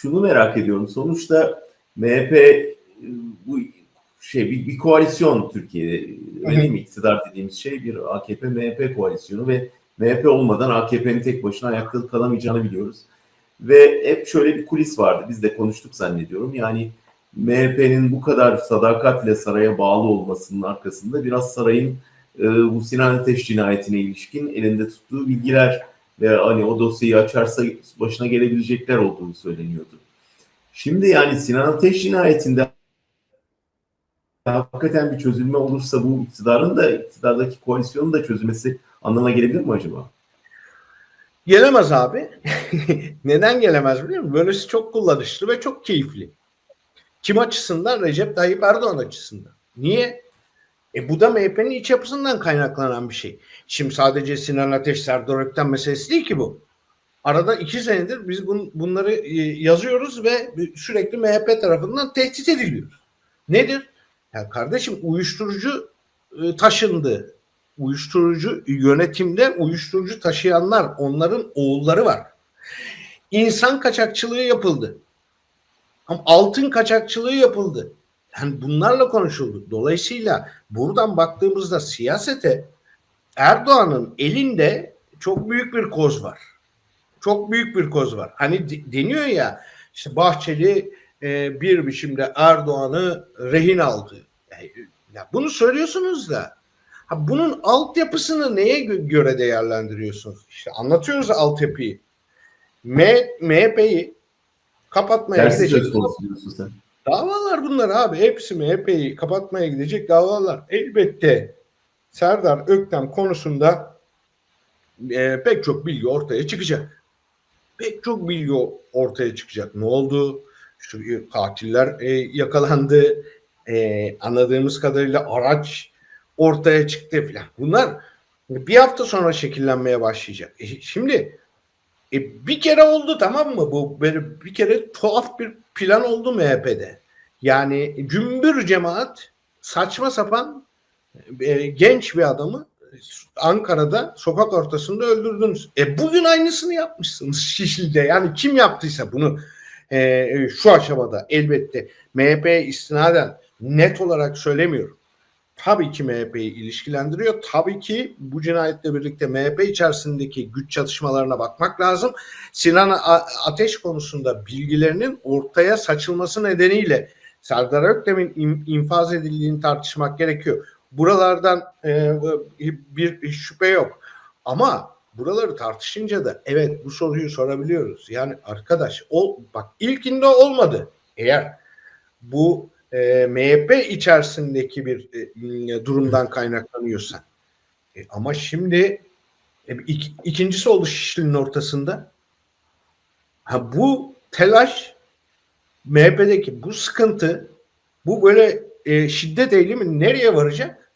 şunu merak ediyorum. Sonuçta MHP e, bu şey bir, bir koalisyon Türkiye'de. Öyle değil mi? İktidar dediğimiz şey bir AKP MHP koalisyonu ve MHP olmadan AKP'nin tek başına ayakta kalamayacağını biliyoruz. Ve hep şöyle bir kulis vardı. Biz de konuştuk zannediyorum. Yani MHP'nin bu kadar sadakatle saraya bağlı olmasının arkasında biraz sarayın e, bu Sinan Ateş cinayetine ilişkin elinde tuttuğu bilgiler ve hani o dosyayı açarsa başına gelebilecekler olduğunu söyleniyordu. Şimdi yani Sinan Ateş cinayetinde hakikaten bir çözülme olursa bu iktidarın da iktidardaki koalisyonun da çözülmesi anlamına gelebilir mi acaba? Gelemez abi. Neden gelemez biliyor musun? Böylesi çok kullanışlı ve çok keyifli. Kim açısından? Recep Tayyip Erdoğan açısından. Niye? E bu da MHP'nin iç yapısından kaynaklanan bir şey. Şimdi sadece Sinan Ateş, Serdar Ökten meselesi değil ki bu. Arada iki senedir biz bun, bunları e, yazıyoruz ve sürekli MHP tarafından tehdit ediliyoruz. Nedir? Ya kardeşim uyuşturucu e, taşındı. Uyuşturucu yönetimde uyuşturucu taşıyanlar onların oğulları var. İnsan kaçakçılığı yapıldı. Altın kaçakçılığı yapıldı. Yani bunlarla konuşulduk. Dolayısıyla buradan baktığımızda siyasete Erdoğan'ın elinde çok büyük bir koz var. Çok büyük bir koz var. Hani de- deniyor ya işte Bahçeli e, bir biçimde Erdoğan'ı rehin aldı. Yani, ya bunu söylüyorsunuz da ha bunun altyapısını neye gö- göre değerlendiriyorsunuz? İşte anlatıyoruz altyapıyı. M- MHP'yi kapatmaya gidecek. Davalar bunlar abi. Hepsi MHP'yi kapatmaya gidecek davalar. Elbette Serdar Öktem konusunda e, pek çok bilgi ortaya çıkacak. Pek çok bilgi ortaya çıkacak. Ne oldu? Şu katiller e, yakalandı. E, anladığımız kadarıyla araç ortaya çıktı filan. Bunlar bir hafta sonra şekillenmeye başlayacak. E, şimdi e, bir kere oldu tamam mı? Bu böyle bir kere tuhaf bir plan oldu MHP'de. Yani cümbür cemaat saçma sapan e, genç bir adamı Ankara'da sokak ortasında öldürdünüz. E bugün aynısını yapmışsınız Şişli'de. Yani kim yaptıysa bunu e, şu aşamada elbette MHP'ye istinaden net olarak söylemiyorum. Tabii ki MHP'yi ilişkilendiriyor. Tabii ki bu cinayetle birlikte MHP içerisindeki güç çatışmalarına bakmak lazım. Sinan Ateş konusunda bilgilerinin ortaya saçılması nedeniyle Serdar Öktem'in in- infaz edildiğini tartışmak gerekiyor. Buralardan e, bir şüphe yok. Ama buraları tartışınca da evet bu soruyu sorabiliyoruz. Yani arkadaş o bak ilkinde olmadı. Eğer bu e, MHP içerisindeki bir e, durumdan kaynaklanıyorsa. E, ama şimdi e, ik- ikincisi oldu Şişli'nin ortasında. Ha bu telaş MHP'deki bu sıkıntı bu böyle e, şiddet eğilimi nereye varacak?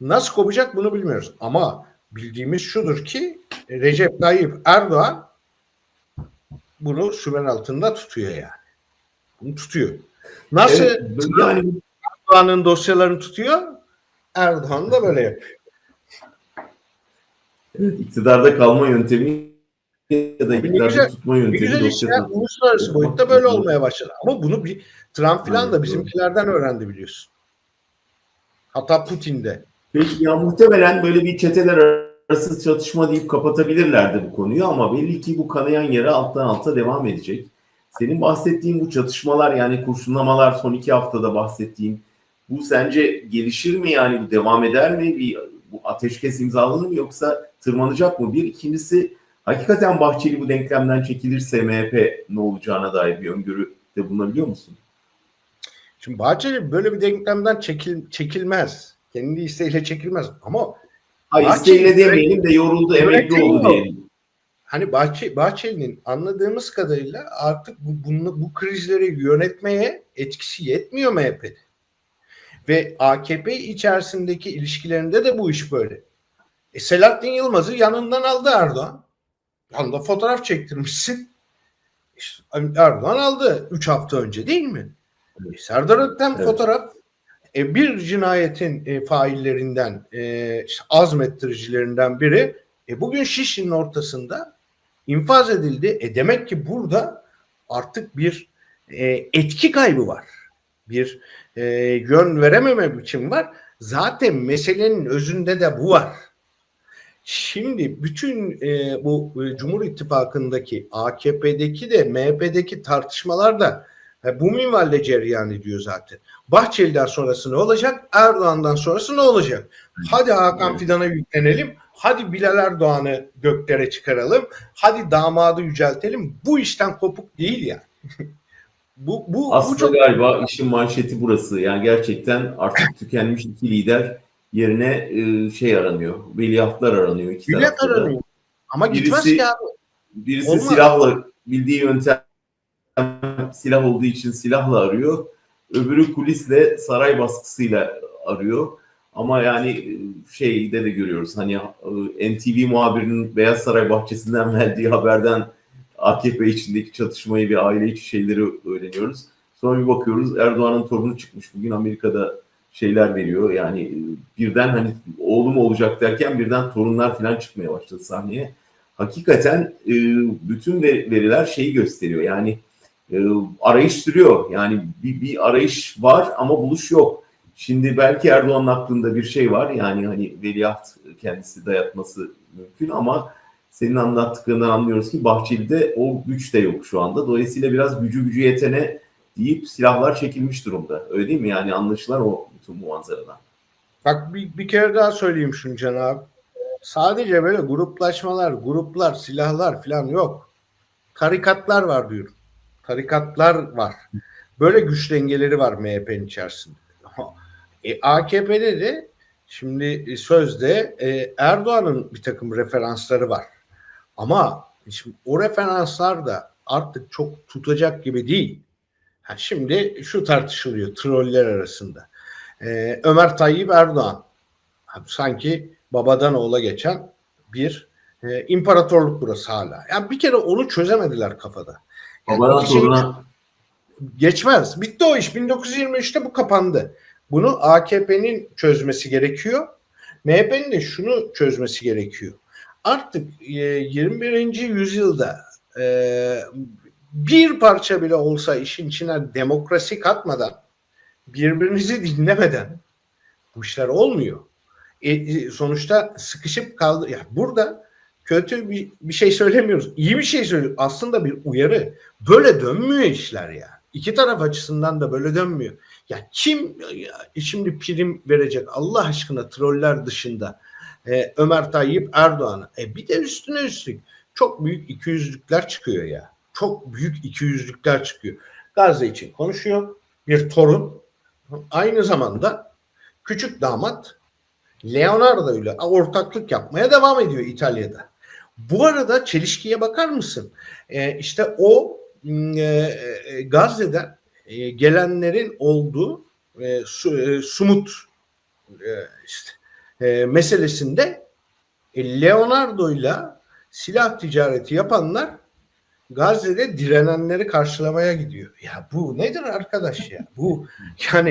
Nasıl kopacak bunu bilmiyoruz. Ama bildiğimiz şudur ki e, Recep Tayyip Erdoğan bunu sümen altında tutuyor yani. Bunu tutuyor. Nasıl Evet, yani Erdoğan'ın dosyalarını tutuyor? Erdoğan da böyle yapıyor. evet, iktidarda kalma yöntemi ya da iktidarda tutma yöntemi güzel işte uluslararası boyutta böyle olmaya başladı. Ama bunu bir Trump falan da bizimkilerden öğrendi biliyorsun. Hatta Putin de. Peki ya muhtemelen böyle bir çeteler arası çatışma deyip kapatabilirlerdi bu konuyu ama belli ki bu kanayan yara alttan alta devam edecek. Senin bahsettiğin bu çatışmalar yani kurşunlamalar son iki haftada bahsettiğin bu sence gelişir mi yani bu devam eder mi? Bir, bu ateşkes imzalanır mı yoksa tırmanacak mı? Bir ikincisi hakikaten Bahçeli bu denklemden çekilirse MHP ne olacağına dair bir öngörü de bulunabiliyor musun? Şimdi Bahçeli böyle bir denklemden çekil, çekilmez. Kendi isteğiyle çekilmez. Ama Hayır Bahçeli- isteğiyle demeyelim de yoruldu, emekli oldu diyelim. Hani Bahçe, Bahçeli'nin anladığımız kadarıyla artık bu, bunu, bu krizleri yönetmeye etkisi yetmiyor MHP'de. Ve AKP içerisindeki ilişkilerinde de bu iş böyle. E, Selahattin Yılmaz'ı yanından aldı Erdoğan. Yanında fotoğraf çektirmişsin. İşte Erdoğan aldı 3 hafta önce değil mi? E, Serdar Öktem Evet. fotoğraf. E, bir cinayetin e, faillerinden, e, işte azmettiricilerinden biri e, bugün Şişli'nin ortasında infaz edildi. E, demek ki burada artık bir e, etki kaybı var. Bir e, yön verememe biçim var. Zaten meselenin özünde de bu var. Şimdi bütün e, bu e, Cumhur İttifakı'ndaki AKP'deki de MHP'deki tartışmalar da e, bu minvalle cereyan ediyor zaten. Bahçeli'den sonrası ne olacak? Erdoğan'dan sonrası ne olacak? Hadi Hakan. Fidan'a yüklenelim. Hadi Bilal Erdoğan'ı göklere çıkaralım. Hadi damadı yüceltelim. Bu işten kopuk değil ya. bu bu bu Aslında çok galiba işin manşeti burası. Yani gerçekten artık tükenmiş iki lider yerine e, şey aranıyor. Veliahtlar aranıyor iki da. aranıyor. Ama gitmez Birisi- ki abi. Birisi Olmaz. silahla bildiği yöntem silah olduğu için silahla arıyor. Öbürü kulisle saray baskısıyla arıyor. Ama yani e, şeyde de görüyoruz hani e, NTV muhabirinin Beyaz Saray bahçesinden verdiği haberden AKP içindeki çatışmayı ve aile içi şeyleri öğreniyoruz. Sonra bir bakıyoruz Erdoğan'ın torunu çıkmış. Bugün Amerika'da şeyler veriyor. Yani e, birden hani oğlu mu olacak derken birden torunlar falan çıkmaya başladı sahneye. Hakikaten e, bütün ver- veriler şeyi gösteriyor. Yani e, arayış sürüyor. Yani bir, bir arayış var ama buluş yok. Şimdi belki Erdoğan'ın aklında bir şey var. Yani hani veliaht kendisi dayatması mümkün ama senin anlattıklarından anlıyoruz ki Bahçeli'de o güç de yok şu anda. Dolayısıyla biraz gücü gücü yetene deyip silahlar çekilmiş durumda. Öyle değil mi? Yani anlaşılan o bütün bu manzaradan. Bak bir, bir kere daha söyleyeyim şunu Can abi. Sadece böyle gruplaşmalar, gruplar, silahlar falan yok. Tarikatlar var diyorum. Tarikatlar var. Böyle güç dengeleri var MHP'nin içerisinde. E, AKP'de de şimdi sözde e, Erdoğan'ın bir takım referansları var. Ama şimdi o referanslar da artık çok tutacak gibi değil. Ha, şimdi şu tartışılıyor troller arasında. Ee, Ömer Tayyip Erdoğan sanki babadan oğula geçen bir e, imparatorluk burası hala. Yani bir kere onu çözemediler kafada. Yani Babadan toruna geçmez. Bitti o iş. 1923'te bu kapandı. Bunu AKP'nin çözmesi gerekiyor. MHP'nin de şunu çözmesi gerekiyor. Artık e, 21. yüzyılda e, bir parça bile olsa işin içine demokrasi katmadan birbirinizi dinlemeden bu işler olmuyor. E, e, sonuçta sıkışıp kaldı. Ya burada kötü bir, bir şey söylemiyoruz. İyi bir şey söylüyoruz. Aslında bir uyarı. Böyle dönmüyor işler ya. İki taraf açısından da böyle dönmüyor. Ya kim ya, şimdi prim verecek Allah aşkına troller dışında e, Ömer Tayyip Erdoğan'a. E bir de üstüne üstlük çok büyük ikiyüzlükler çıkıyor ya. Çok büyük ikiyüzlükler çıkıyor. Gazze için konuşuyor. Bir torun. Aynı zamanda küçük damat Leonardo ile ortaklık yapmaya devam ediyor İtalya'da. Bu arada çelişkiye bakar mısın? E, işte o e, e, Gazze'den e, gelenlerin olduğu e, su, Sumut işte meselesinde e, Leonardo ile silah ticareti yapanlar Gazze'de direnenleri karşılamaya gidiyor. Ya bu nedir arkadaş ya? Bu yani